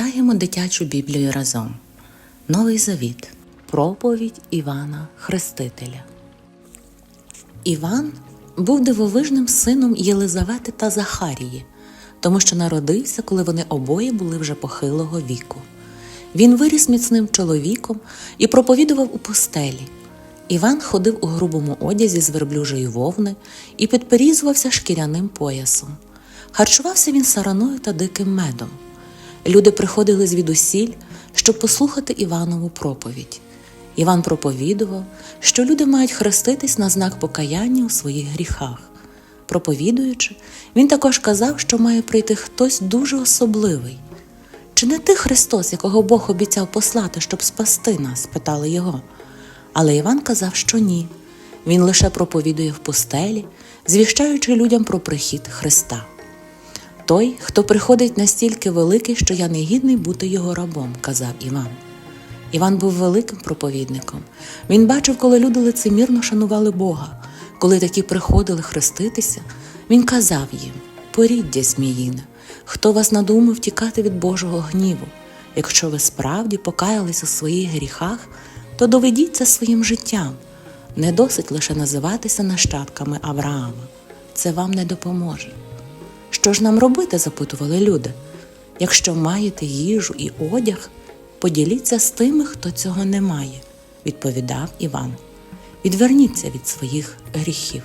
Читаємо дитячу Біблію разом. Новий Завіт. Проповідь Івана Хрестителя. Іван був дивовижним сином Єлизавети та Захарії, тому що народився, коли вони обоє були вже похилого віку. Він виріс міцним чоловіком і проповідував у пустелі. Іван ходив у грубому одязі з верблюжої вовни і підперізувався шкіряним поясом. Харчувався він сараною та диким медом. Люди приходили звідусіль, щоб послухати Іванову проповідь. Іван проповідував, що люди мають хреститись на знак покаяння у своїх гріхах. Проповідуючи, він також казав, що має прийти хтось дуже особливий. Чи не ти Христос, якого Бог обіцяв послати, щоб спасти нас? питали його. Але Іван казав, що ні. Він лише проповідує в пустелі, звіщаючи людям про прихід Христа. Той, хто приходить настільки великий, що я не гідний бути його рабом, казав Іван. Іван був великим проповідником. Він бачив, коли люди лицемірно шанували Бога. Коли такі приходили хреститися, він казав їм: Поріддя зміїне, хто вас надумав тікати від Божого гніву. Якщо ви справді покаялись у своїх гріхах, то доведіть це своїм життям. Не досить лише називатися нащадками Авраама. Це вам не допоможе. Що ж нам робити? запитували люди. Якщо маєте їжу і одяг, поділіться з тими, хто цього не має, відповідав Іван. Відверніться від своїх гріхів.